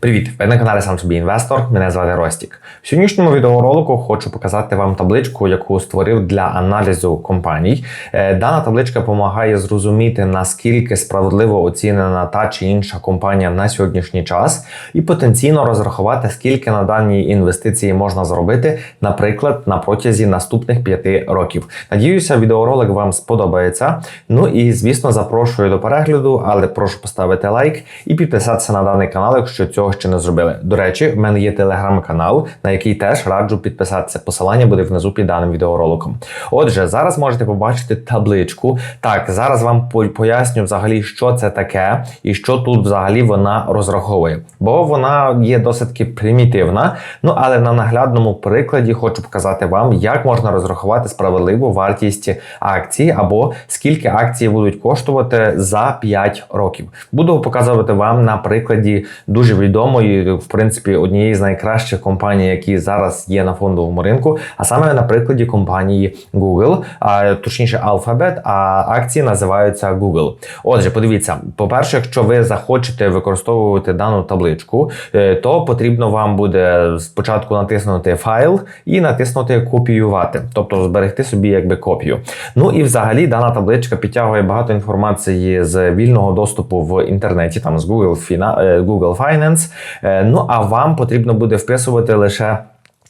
Привіт! Ви на каналі Сам собі інвестор. Мене звати Ростік. В сьогоднішньому відеоролику хочу показати вам табличку, яку створив для аналізу компаній. Е, Дана табличка допомагає зрозуміти, наскільки справедливо оцінена та чи інша компанія на сьогоднішній час, і потенційно розрахувати, скільки на даній інвестиції можна зробити, наприклад, на протязі наступних 5 років. Надіюся, відеоролик вам сподобається. Ну і звісно, запрошую до перегляду, але прошу поставити лайк і підписатися на даний канал, якщо цього ще не зробили. До речі, в мене є телеграм-канал, на який теж раджу підписатися. Посилання буде внизу під даним відеороликом. Отже, зараз можете побачити табличку. Так, зараз вам поясню взагалі, що це таке і що тут взагалі вона розраховує. Бо вона є досить таки примітивна. Ну але на наглядному прикладі хочу показати вам, як можна розрахувати справедливу вартість акції або скільки акції будуть коштувати за 5 років. Буду показувати вам на прикладі дуже відомої, в принципі, однієї з найкращих компаній, які зараз є на фондовому ринку, а саме на прикладі компанії Google, а точніше Alphabet, а акції називаються Google. Отже, подивіться, по-перше, якщо ви захочете використовувати дану табличку, е, то потрібно вам буде спочатку натиснути файл і натиснути копіювати, тобто зберегти собі якби копію. Ну і взагалі дана табличка підтягує багато інформації з вільного доступу в інтернеті, там з Google, е, Google Finance. Е, Ну а вам потрібно буде вписувати лише.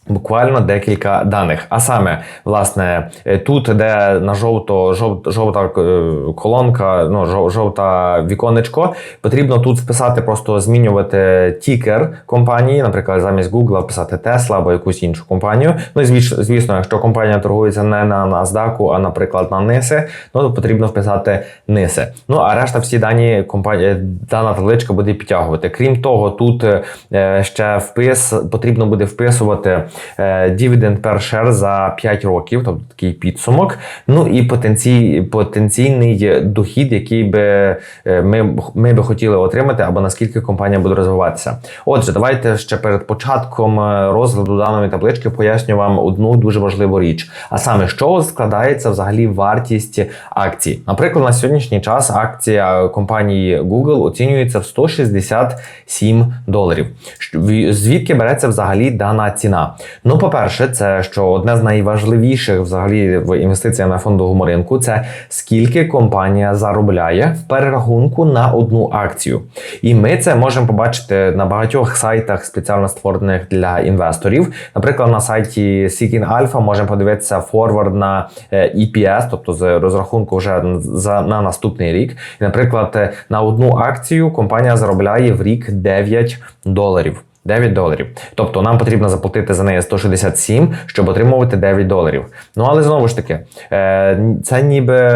Буквально декілька даних. А саме, власне, е, тут, де на жовто, жов, жовта е, колонка, ну жовта віконечко, потрібно тут вписати, просто змінювати тікер компанії, наприклад, замість Google вписати Tesla або якусь іншу компанію. Ну і звісно, якщо компанія торгується не на NASDAQ, а наприклад на NISE, ну то потрібно вписати NISE. Ну а решта всі дані компанії, дана табличка буде підтягувати. Крім того, тут е, ще впис потрібно буде вписувати е, dividend per share за 5 років, тобто такий підсумок. Ну і потенцій, потенційний дохід, який би е, ми, ми би хотіли отримати, або наскільки компанія буде розвиватися. Отже, давайте ще перед початком е, розгляду даної таблички поясню вам одну дуже важливу річ. А саме, що складається взагалі вартість акцій. Наприклад, на сьогоднішній час акція компанії Google оцінюється в 167 доларів. Звідки береться взагалі дана ціна? Ну, по-перше, це що одне з найважливіших взагалі в інвестиціях на фондовому ринку це скільки компанія заробляє в перерахунку на одну акцію. І ми це можемо побачити на багатьох сайтах, спеціально створених для інвесторів. Наприклад, на сайті Seeking Alpha можемо подивитися форвард на е, EPS, тобто з розрахунку вже за на наступний рік. І, наприклад, е, на одну акцію компанія заробляє в рік 9 доларів. 9 доларів. Тобто нам потрібно заплатити за неї 167, щоб отримувати 9 доларів. Ну але знову ж таки, е, це ніби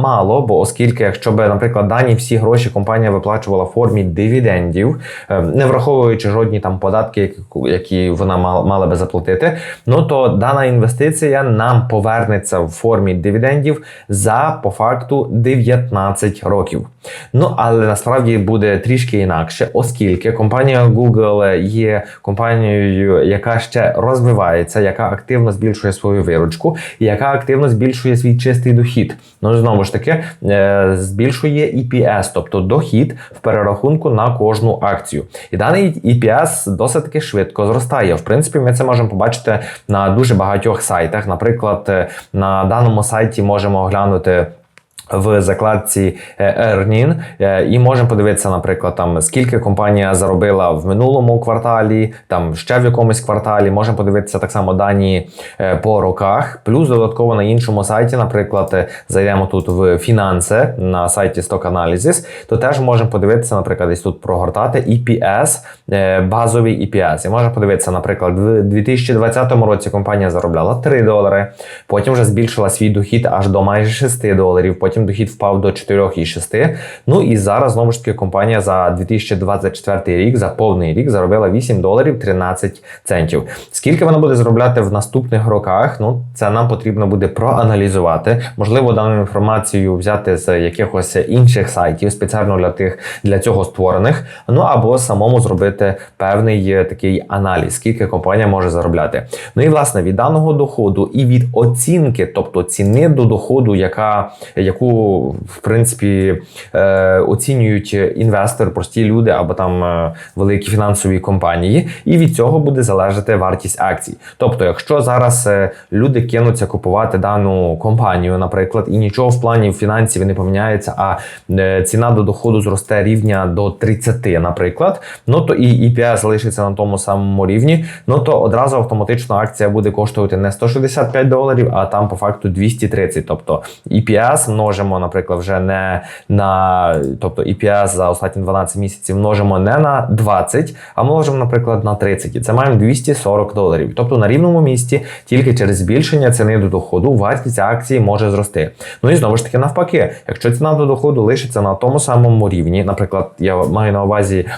мало, бо оскільки, якщо би, наприклад, дані всі гроші компанія виплачувала в формі дивідендів, е, не враховуючи жодні там податки, які, вона мала би заплатити, ну то дана інвестиція нам повернеться в формі дивідендів за по факту 19 років. Ну але насправді буде трішки інакше, оскільки компанія Google є компанією, яка ще розвивається, яка активно збільшує свою виручку, і яка активно збільшує свій чистий дохід. Ну знову ж таки, е, збільшує EPS, тобто дохід в перерахунку на кожну акцію. І даний EPS досить таки швидко зростає. В принципі, ми це можемо побачити на дуже багатьох сайтах. Наприклад, е, на даному сайті можемо оглянути в закладці е, Earning е, і можемо подивитися, наприклад, там скільки компанія заробила в минулому кварталі, там ще в якомусь кварталі. Можемо подивитися так само дані е, по роках. Плюс додатково на іншому сайті, наприклад, зайдемо тут в фінанси на сайті Stock Analysis, то теж можемо подивитися, наприклад, десь тут прогортати EPS, базовий EPS. І можемо подивитися, наприклад, в 2020 році компанія заробляла 3 долари, потім вже збільшила свій дохід аж до майже 6 доларів. Потім дохід впав до 4,6. Ну і зараз знову ж таки компанія за 2024 рік, за повний рік, заробила 8 доларів 13 центів. Скільки вона буде заробляти в наступних роках? Ну це нам потрібно буде проаналізувати. Можливо, дану інформацію взяти з якихось інших сайтів, спеціально для тих для цього створених. Ну або самому зробити певний е, такий аналіз, скільки компанія може заробляти. Ну і власне від даного доходу і від оцінки, тобто ціни до доходу, яка яку яку в принципі е, оцінюють інвестори, прості люди або там е, великі фінансові компанії, і від цього буде залежати вартість акцій. Тобто, якщо зараз е, люди кинуться купувати дану компанію, наприклад, і нічого в плані фінансів не поміняється, а ціна до доходу зросте рівня до 30, наприклад, ну то і EPS залишиться на тому самому рівні, ну то одразу автоматично акція буде коштувати не 165 доларів, а там по факту 230. Тобто EPS множимо, наприклад, вже не на тобто EPS за останні 12 місяців множимо не на 20, а множимо, наприклад, на 30. І це маємо 240 доларів. Тобто на рівному місці тільки через збільшення ціни до доходу вартість акції може зрости. Ну і знову ж таки навпаки, якщо ціна до доходу лишиться на тому самому рівні, наприклад, я маю на увазі,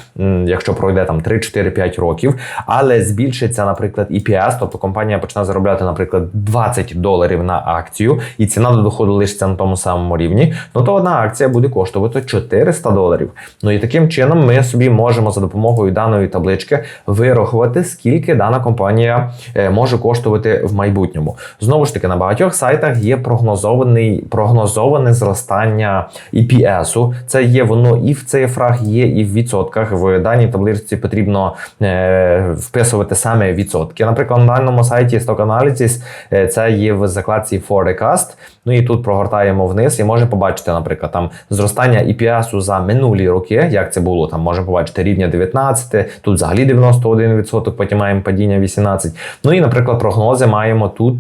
якщо пройде там 3, 4, 5 років, але збільшиться, наприклад, EPS, тобто компанія почне заробляти, наприклад, 20 доларів на акцію, і ціна до доходу лишиться на тому самому рівні, ну то одна акція буде коштувати 400 доларів. Ну і таким чином ми собі можемо за допомогою даної таблички вирахувати, скільки дана компанія е, може коштувати в майбутньому. Знову ж таки, на багатьох сайтах є прогнозований прогнозоване зростання EPS-у. Це є воно і в цифрах, є і в відсотках. В даній табличці потрібно е, вписувати саме відсотки. Наприклад, на даному сайті Stock Analysis е, це є в закладці Forecast. Ну і тут прогортаємо вниз і можемо побачити, наприклад, там зростання EPS за минулі роки, як це було, там можемо побачити рівня 19, тут взагалі 91%, потім маємо падіння 18%. Ну і, наприклад, прогнози маємо тут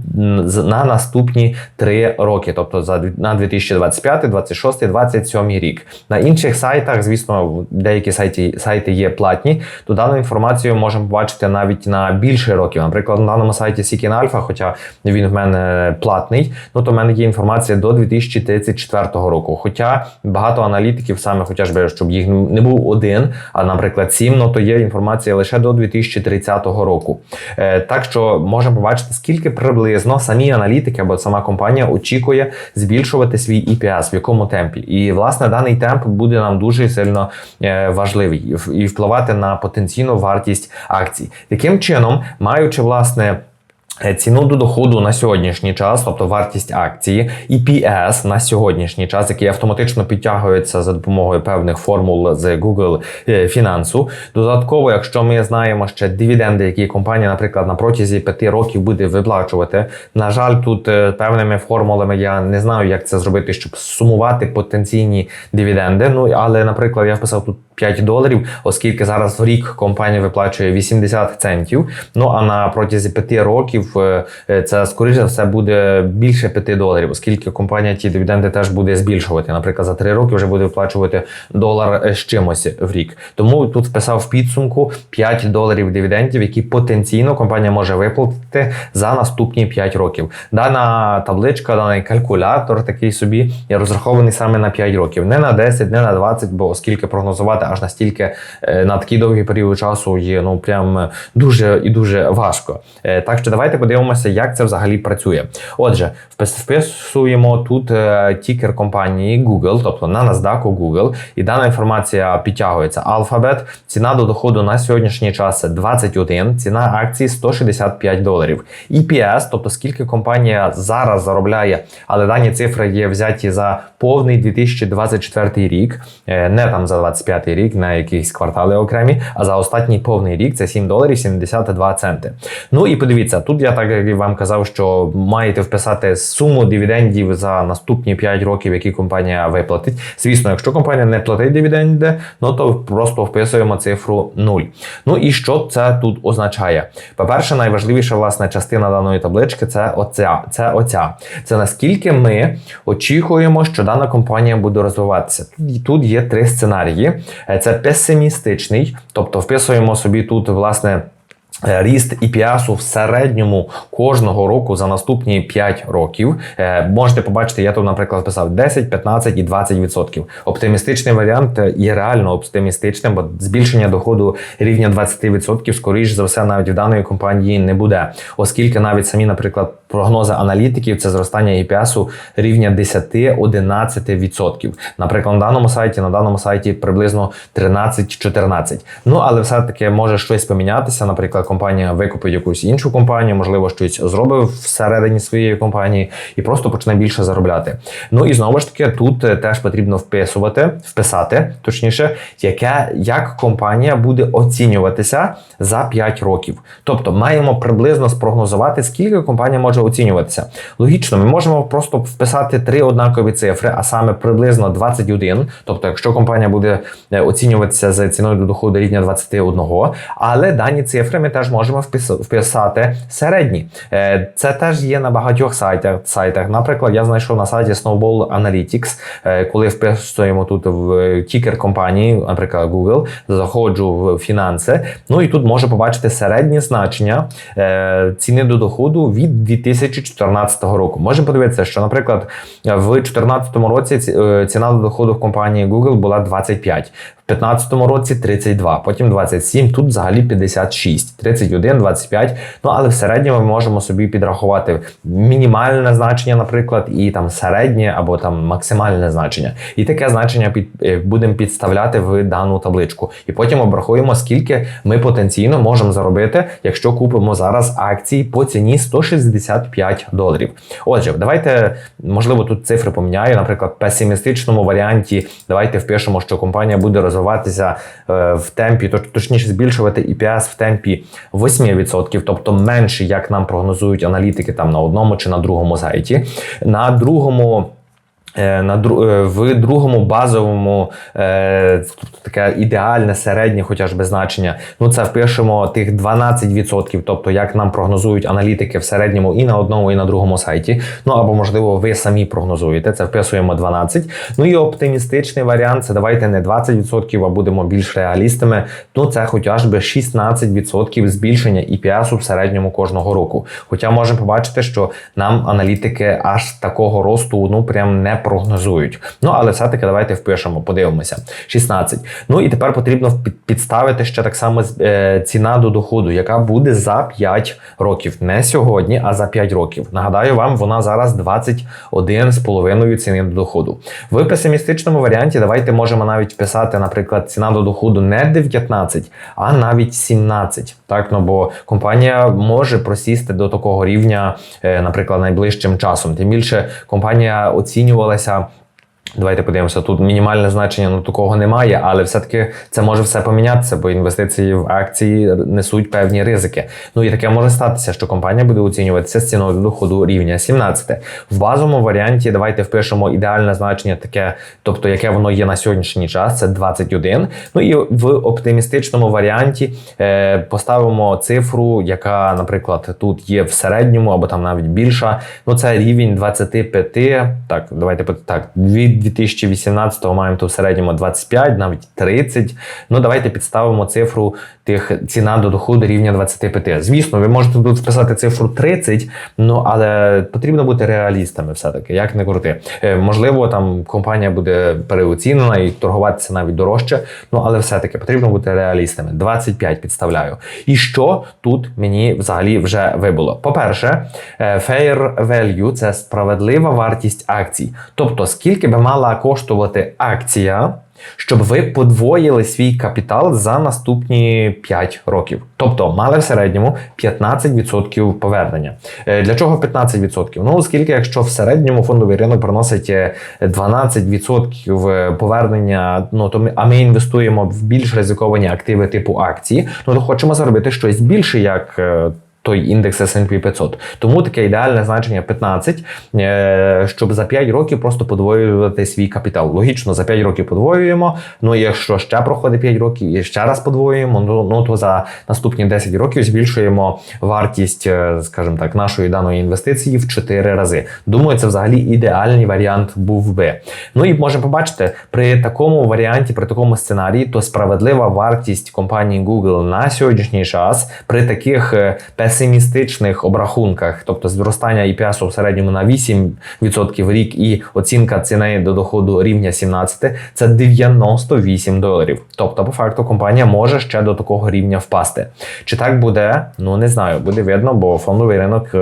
на наступні 3 роки, тобто за на 2025, 26, 27 рік. На інших сайтах, звісно, деякі сайти сайти є платні, то дану інформацію можемо побачити навіть на більше років. Наприклад, на даному сайті Seeking Alpha, хоча він в мене платний, ну то в мене є інформація до 2034 року. Хоча багато аналітиків саме хоча б, щоб їх не був один, а наприклад, сім, ну то є інформація лише до 2030 року. Е, так що можемо побачити, скільки приблизно самі аналітики або сама компанія очікує збільшувати свій EPS, в якому темпі. І власне даний темп буде нам дуже сильно е, важливий і впливати на потенційну вартість акцій. Таким чином, маючи власне. Е, ціну до доходу на сьогоднішній час, тобто вартість акції, EPS на сьогоднішній час, який автоматично підтягується за допомогою певних формул з Google е, фінансу. Додатково, якщо ми знаємо ще дивіденди, які компанія, наприклад, на протязі 5 років буде виплачувати. На жаль, тут е, певними формулами я не знаю, як це зробити, щоб сумувати потенційні дивіденди. Ну але, наприклад, я вписав тут 5 доларів, оскільки зараз в рік компанія виплачує 80 центів. Ну а на протязі 5 років е, е, це скоріше за все буде більше 5 доларів, оскільки компанія ті дивіденди теж буде збільшувати. Наприклад, за 3 роки вже буде виплачувати долар з чимось в рік. Тому тут вписав в підсумку 5 доларів дивідендів, які потенційно компанія може виплатити за наступні 5 років. Дана табличка, даний калькулятор такий собі розрахований саме на 5 років, не на 10, не на 20, бо оскільки прогнозувати аж настільки е, на такий довгий період часу є ну прям дуже і дуже важко. Е, так що давайте подивимося, як це взагалі працює. Отже, вписуємо тут е, тікер компанії Google, тобто на NASDAQ Google, і дана інформація підтягується. Alphabet, ціна до доходу на сьогоднішній час 21, ціна акції 165 доларів. EPS, тобто скільки компанія зараз заробляє, але дані цифри є взяті за повний 2024 рік, не там за 25 рік на якісь квартали окремі, а за останній повний рік це 7 доларів 72 центи. Ну і подивіться, тут я так як вам казав, що маєте вписати суму дивідендів за наступні 5 років, які компанія виплатить. Звісно, якщо компанія не платить дивіденди, ну то просто вписуємо цифру 0. Ну і що це тут означає? По-перше, найважливіша власне частина даної таблички це оця. Це оця. Це наскільки ми очікуємо, що дана компанія буде розвиватися. Тут є три сценарії. Е, це песимістичний, тобто вписуємо собі тут, власне. Е, ріст EPS в середньому кожного року за наступні 5 років. Е, можете побачити, я тут, наприклад, писав 10, 15 і 20%. Оптимістичний варіант є реально оптимістичним, бо збільшення доходу рівня 20%, скоріш за все, навіть в даної компанії не буде, оскільки навіть самі, наприклад, прогнози аналітиків це зростання EPS рівня 10-11%. Наприклад, на даному сайті, на даному сайті приблизно 13-14. Ну але все-таки може щось помінятися, наприклад, компанія викупить якусь іншу компанію, можливо, щось зробив всередині своєї компанії і просто почне більше заробляти. Ну і знову ж таки, тут е, теж потрібно вписувати, вписати, точніше, яке як компанія буде оцінюватися за 5 років. Тобто маємо приблизно спрогнозувати, скільки компанія може оцінюватися. Логічно, ми можемо просто вписати три однакові цифри, а саме приблизно 21. Тобто, якщо компанія буде е, оцінюватися за ціною до доходу рівня 21, але дані цифри ми теж можемо вписати середні. Е, Це теж є на багатьох сайтах. сайтах. Наприклад, я знайшов на сайті Snowball Analytics, е, коли вписуємо тут в тікер компанії, наприклад, Google, заходжу в фінанси. Ну і тут можу побачити середнє значення е, ціни до доходу від 2014 року. Можемо подивитися, що, наприклад, в 2014 році ціна до доходу в компанії Google була 25. В 2015 році 32, потім 27, тут взагалі 56, 31, 25. Ну але в середньому ми можемо собі підрахувати мінімальне значення, наприклад, і там середнє або там максимальне значення. І таке значення під е, будемо підставляти в дану табличку. І потім обрахуємо, скільки ми потенційно можемо заробити, якщо купимо зараз акції по ціні 165 доларів. Отже, давайте можливо тут цифри поміняю. Наприклад, в песимістичному варіанті давайте впишемо, що компанія буде розвиватися е, в темпі, то точніше збільшувати EPS в темпі 8%, тобто менше, як нам прогнозують аналітики там на одному чи на другому сайті. На другому. Е, На е, в другому базовому е, тобто таке ідеальне середнє, хоча ж без значення. Ну це впишемо тих 12%, тобто як нам прогнозують аналітики в середньому і на одному, і на другому сайті. Ну або можливо ви самі прогнозуєте. Це вписуємо 12. Ну і оптимістичний варіант це давайте не 20%, а будемо більш реалістами. Ну це хоча ж би 16% збільшення EPS в середньому кожного року. Хоча можемо побачити, що нам аналітики аж такого росту ну прям не прогнозують. Ну але все-таки давайте впишемо, подивимося. 16. Ну і тепер потрібно підставити ще так само е, ціна до доходу, яка буде за 5 років. Не сьогодні, а за 5 років. Нагадаю вам, вона зараз 21,5 ціни до доходу. В песимістичному варіанті давайте можемо навіть писати, наприклад, ціна до доходу не 19, а навіть 17. Так, ну бо компанія може просісти до такого рівня, е, наприклад, найближчим часом. Тим більше компанія оцінювалася. Давайте подивимося, тут мінімальне значення ну такого немає, але все-таки це може все помінятися, бо інвестиції в акції несуть певні ризики. Ну і таке може статися, що компанія буде оцінюватися з ціною доходу рівня 17. В базовому варіанті давайте впишемо ідеальне значення, таке, тобто яке воно є на сьогоднішній час, це 21. Ну і в оптимістичному варіанті е, поставимо цифру, яка, наприклад, тут є в середньому або там навіть більша. Ну це рівень 25. Так, давайте так, від 2018 маємо тут в середньому 25, навіть 30. Ну давайте підставимо цифру тих ціна до доходу рівня 25. Звісно, ви можете тут вписати цифру 30, ну але потрібно бути реалістами все-таки, як не крути. Е, Можливо, там компанія буде переоцінена і торгуватися навіть дорожче. Ну але все-таки потрібно бути реалістами. 25 підставляю. І що тут мені взагалі вже вибуло? По-перше, е, fair value – це справедлива вартість акцій. Тобто, скільки би мала коштувати акція, щоб ви подвоїли свій капітал за наступні 5 років. Тобто мали в середньому 15% повернення. Е, Для чого 15%? Ну, оскільки, якщо в середньому фондовий ринок приносить е, 12% повернення, ну то ми, а ми інвестуємо в більш ризиковані активи типу акції, ну то хочемо заробити щось більше, як. Той індекс S&P 500. Тому таке ідеальне значення 15, е, щоб за 5 років просто подвоювати свій капітал. Логічно, за 5 років подвоюємо. Ну якщо ще проходить 5 років і ще раз подвоюємо, ну, ну то за наступні 10 років збільшуємо вартість, е, скажімо так, нашої даної інвестиції в 4 рази. Думаю, це взагалі ідеальний варіант був би. Ну і можемо побачити, при такому варіанті, при такому сценарії, то справедлива вартість компанії Google на сьогоднішній час при таких е, песимістичних обрахунках, тобто зростання EPS в середньому на 8% в рік і оцінка ціни до доходу рівня 17, це 98 доларів. Тобто, по факту, компанія може ще до такого рівня впасти. Чи так буде? Ну не знаю, буде видно, бо фондовий ринок.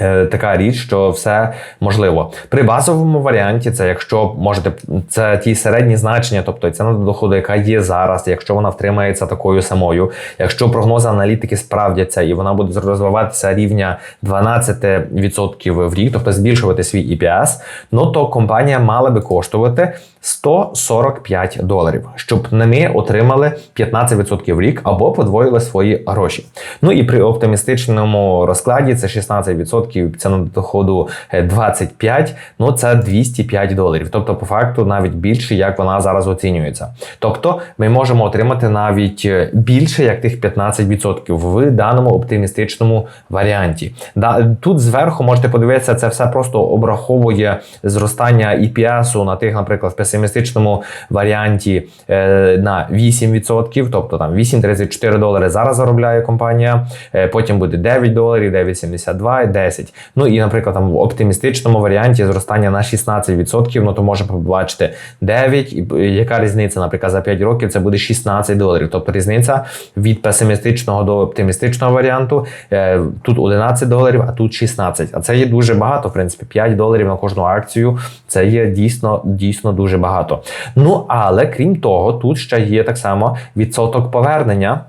Е, така річ, що все можливо при базовому варіанті. Це якщо можете це ті середні значення, тобто ціна доходу, яка є зараз, якщо вона втримається такою самою, якщо прогнози аналітики справдяться і вона буде розвиватися рівня 12% в рік, тобто збільшувати свій EPS, ну то компанія мала би коштувати 145 доларів, щоб ними отримали 15% в рік або подвоїли свої гроші. Ну і при оптимістичному розкладі це 16%, ціна доходу 25, ну це 205 доларів. Тобто, по факту, навіть більше, як вона зараз оцінюється. Тобто, ми можемо отримати навіть більше як тих 15% в даному оптимістичному варіанті. Тут зверху можете подивитися, це все просто обраховує зростання EPS на тих, наприклад, в песимістичному варіанті е, на 8%, тобто там 8,34 долари зараз заробляє компанія, е, потім буде 9 доларів, 9,72 і 10. Ну і, наприклад, там в оптимістичному варіанті зростання на 16%, ну то можемо побачити 9, і яка різниця, наприклад, за 5 років це буде 16 доларів. Тобто різниця від песимістичного до оптимістичного варіанту е, тут 11 доларів, а тут 16. А це є дуже багато, в принципі, 5 доларів на кожну акцію. Це є дійсно дійсно дуже багато. Ну але крім того, тут ще є так само відсоток повернення.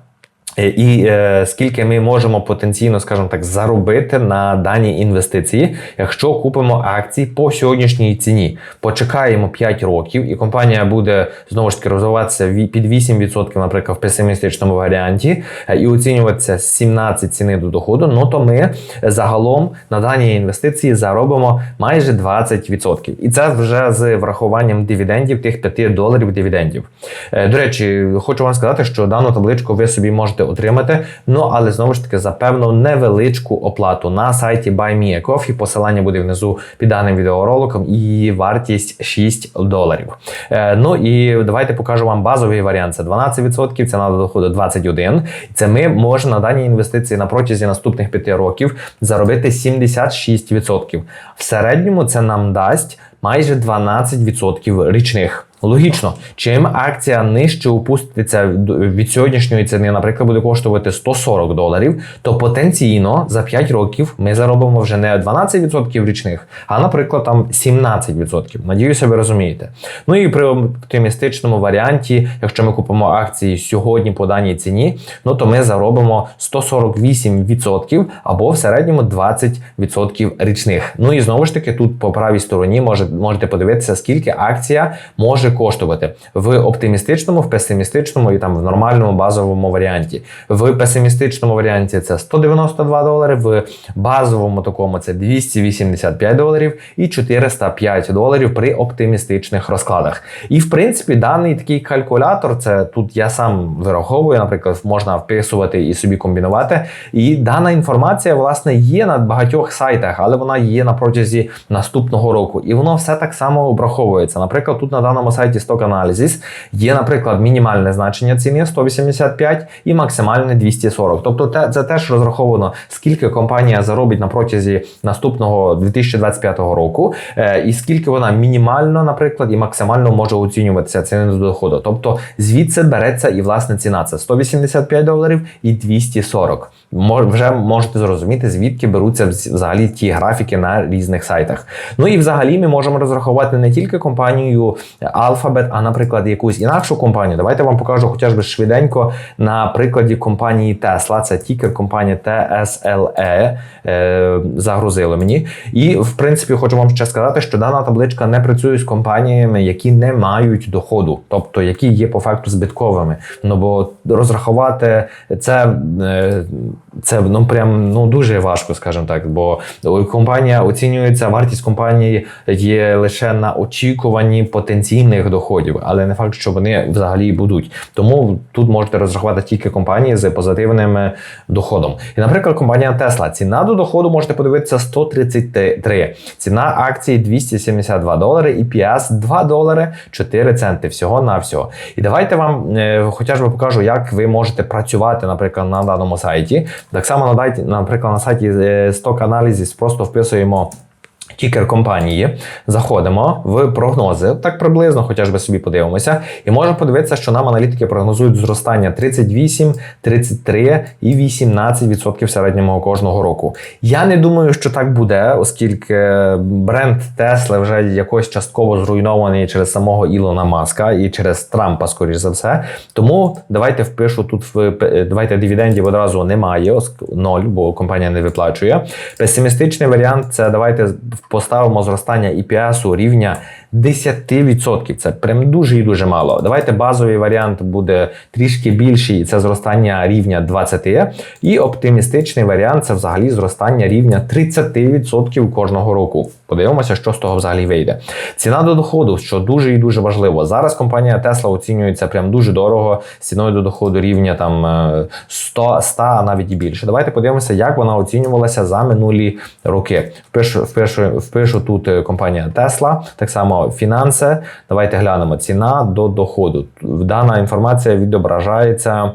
Е, і е, скільки ми можемо потенційно, скажімо так, заробити на дані інвестиції, якщо купимо акції по сьогоднішній ціні, почекаємо 5 років, і компанія буде знову ж таки розвиватися під 8%, наприклад, в песимістичному варіанті, е, і оцінюватися 17 ціни до доходу, ну то ми загалом на дані інвестиції заробимо майже 20%. І це вже з врахуванням дивідендів, тих 5 доларів дивідендів. Е, до речі, хочу вам сказати, що дану табличку ви собі можете можете отримати. Ну, але знову ж таки за певну невеличку оплату на сайті BuyMeACoffee. Посилання буде внизу під даним відеороликом. І вартість 6 доларів. Е, ну і давайте покажу вам базовий варіант. Це 12%, ціна до доходу 21%. Це ми можемо на дані інвестиції на протязі наступних 5 років заробити 76%. В середньому це нам дасть майже 12% річних. Логічно, чим акція нижче опуститься від сьогоднішньої ціни, наприклад, буде коштувати 140 доларів, то потенційно за 5 років ми заробимо вже не 12% річних, а, наприклад, там 17%. Надіюся, ви розумієте. Ну і при оптимістичному варіанті, якщо ми купимо акції сьогодні по даній ціні, ну то ми заробимо 148% або в середньому 20% річних. Ну і знову ж таки, тут по правій стороні можете подивитися, скільки акція може коштувати в оптимістичному, в песимістичному і там в нормальному базовому варіанті. В песимістичному варіанті це 192 долари, в базовому такому це 285 доларів і 405 доларів при оптимістичних розкладах. І в принципі, даний такий калькулятор, це тут я сам вираховую, наприклад, можна вписувати і собі комбінувати. І дана інформація, власне, є на багатьох сайтах, але вона є на протязі наступного року. І воно все так само обраховується. Наприклад, тут на даному сайті сайті Stock Analysis є, наприклад, мінімальне значення ціни 185 і максимальне 240. Тобто, це теж розраховано, скільки компанія заробить на протязі наступного 2025 року, е, і скільки вона мінімально, наприклад, і максимально може оцінюватися ціни до доходу. Тобто звідси береться і власне ціна це 185 доларів і 240 вже можете зрозуміти, звідки беруться взагалі ті графіки на різних сайтах. Ну і взагалі ми можемо розрахувати не тільки компанію Alphabet, а, наприклад, якусь інакшу компанію. Давайте вам покажу хоча б швиденько на прикладі компанії Tesla. Це тікер компанія TSLE е, загрузили мені. І, в принципі, хочу вам ще сказати, що дана табличка не працює з компаніями, які не мають доходу, тобто які є по факту збитковими. Ну бо розрахувати це. Е, це ну прям ну дуже важко, скажімо так. Бо компанія оцінюється, вартість компанії є лише на очікуванні потенційних доходів, але не факт, що вони взагалі будуть. Тому тут можете розрахувати тільки компанії з позитивним доходом. І, наприклад, компанія Tesla. Ціна до доходу можете подивитися 133. Ціна акції 272 долари, і PS 2 долари 4 центи. Всього на всього. І давайте вам, е, хоча б покажу, як ви можете працювати, наприклад, на даному сайті. Так само, наприклад, на сайті е, Analysis просто вписуємо Тікер компанії, заходимо в прогнози, так приблизно, хоча ж би собі подивимося, і можемо подивитися, що нам аналітики прогнозують зростання 38, 33 і 18% в середньому кожного року. Я не думаю, що так буде, оскільки бренд Tesla вже якось частково зруйнований через самого Ілона Маска і через Трампа, скоріш за все. Тому давайте впишу тут в давайте дивідендів одразу немає, ноль, бо компанія не виплачує. Песимістичний варіант це давайте поставимо зростання EPS рівня 10%. Це прям дуже і дуже мало. Давайте базовий варіант буде трішки більший, і це зростання рівня 20%. І оптимістичний варіант це взагалі зростання рівня 30% кожного року. Подивимося, що з того взагалі вийде. Ціна до доходу, що дуже і дуже важливо. Зараз компанія Tesla оцінюється прям дуже дорого з ціною до доходу рівня там е, 100, 100, а навіть і більше. Давайте подивимося, як вона оцінювалася за минулі роки. Впишу, впишу, впишу тут е, компанія Tesla, так само фінанси. Давайте глянемо ціна до доходу. Дана інформація відображається.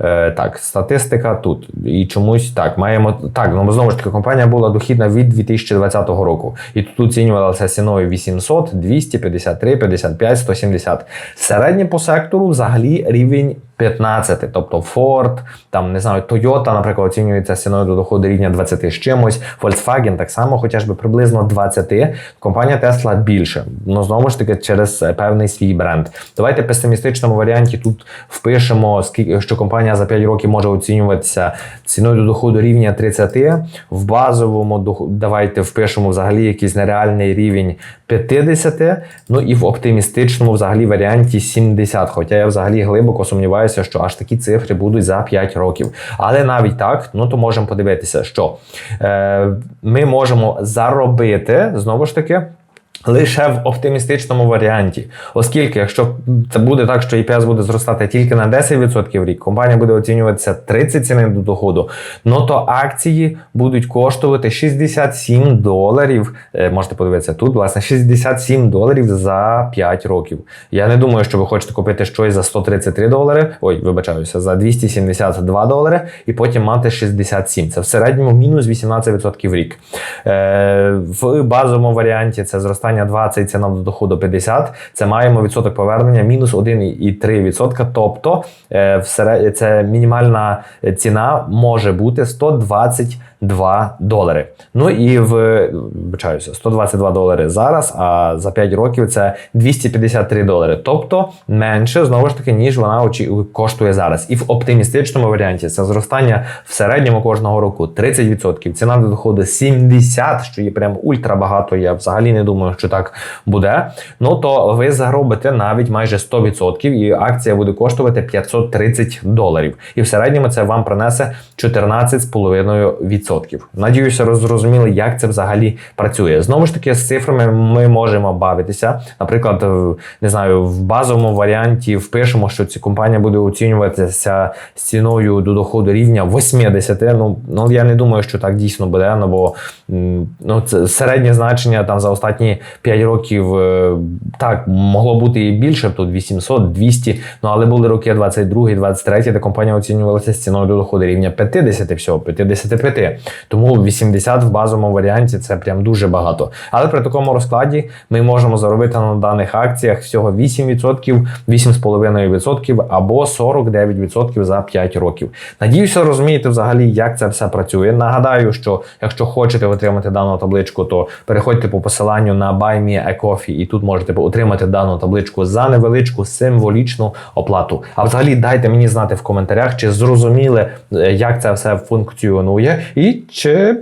Е, Так, статистика тут. І чомусь так, маємо. Так, ну знову ж таки, компанія була дохідна від 2020 року. І тут оцінювалася ціною 800, 200, 53, 55, 170. Середнє по сектору взагалі рівень 15. Тобто Ford, там не знаю, Toyota, наприклад, оцінюється ціною до доходу рівня 20 з чимось. Volkswagen так само, хоча би приблизно 20. Компанія Tesla більше. Ну знову ж таки, через е, певний свій бренд. Давайте в песимістичному варіанті тут впишемо, що компанія за 5 років може оцінюватися ціною до доходу рівня 30. В базовому давайте впишемо взагалі якийсь нереальний рівень 50. Ну і в оптимістичному взагалі варіанті 70. Хоча я взагалі глибоко сумніваюся, що аж такі цифри будуть за 5 років. Але навіть так, ну то можемо подивитися, що е, ми можемо заробити знову ж таки. Лише в оптимістичному варіанті, оскільки, якщо це буде так, що EPS буде зростати тільки на 10% в рік, компанія буде оцінюватися 30 ціни до доходу, ну то акції будуть коштувати 67 доларів. Е, Можете подивитися тут, власне, 67 доларів за 5 років. Я не думаю, що ви хочете купити щось за 133 долари. Ой, вибачаюся, за 272 долари, і потім мати 67. Це в середньому мінус 18% в рік. Е, в базовому варіанті це зростання 20, ціна до доходу 50. Це маємо відсоток повернення мінус 1,3%. Тобто е, це мінімальна ціна може бути 122 долари. Ну і в вибачаюся, 122 долари зараз, а за 5 років це 253 долари. Тобто менше знову ж таки, ніж вона очі... коштує зараз. І в оптимістичному варіанті це зростання в середньому кожного року 30%. Ціна до доходу 70, що є прям ультра багато. Я взагалі не думаю, що так буде. Ну то ви заробите навіть майже 100%, і акція буде коштувати 530 доларів. І в середньому це вам принесе 14,5%. Надіюся, ви зрозуміли, як це взагалі працює. Знову ж таки, з цифрами ми можемо бавитися. Наприклад, не знаю, в базовому варіанті впишемо, що ця компанія буде оцінюватися з ціною до доходу рівня 80. Ну, ну я не думаю, що так дійсно буде. Ну бо ну, це середнє значення там за останні 5 років е, так могло бути і більше, тут 800, 200, ну але були роки 22, 23, де компанія оцінювалася з ціною до доходу рівня 50 всього, 55. Тому 80 в базовому варіанті це прям дуже багато. Але при такому розкладі ми можемо заробити на даних акціях всього 8%, 8,5% або 49% за 5 років. Надіюся, розумієте взагалі, як це все працює. Нагадаю, що якщо хочете отримати дану табличку, то переходьте по посиланню на Buy Me a Coffee і тут можете отримати дану табличку за невеличку символічну оплату. А взагалі дайте мені знати в коментарях, чи зрозуміли, е, як це все функціонує, і чи.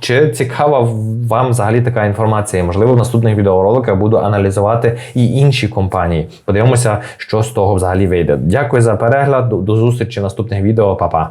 Чи цікава вам взагалі така інформація? Можливо, в наступних відеороликах буду аналізувати і інші компанії. Подивимося, що з того взагалі вийде. Дякую за перегляд. До зустрічі в наступних відео. Па-па.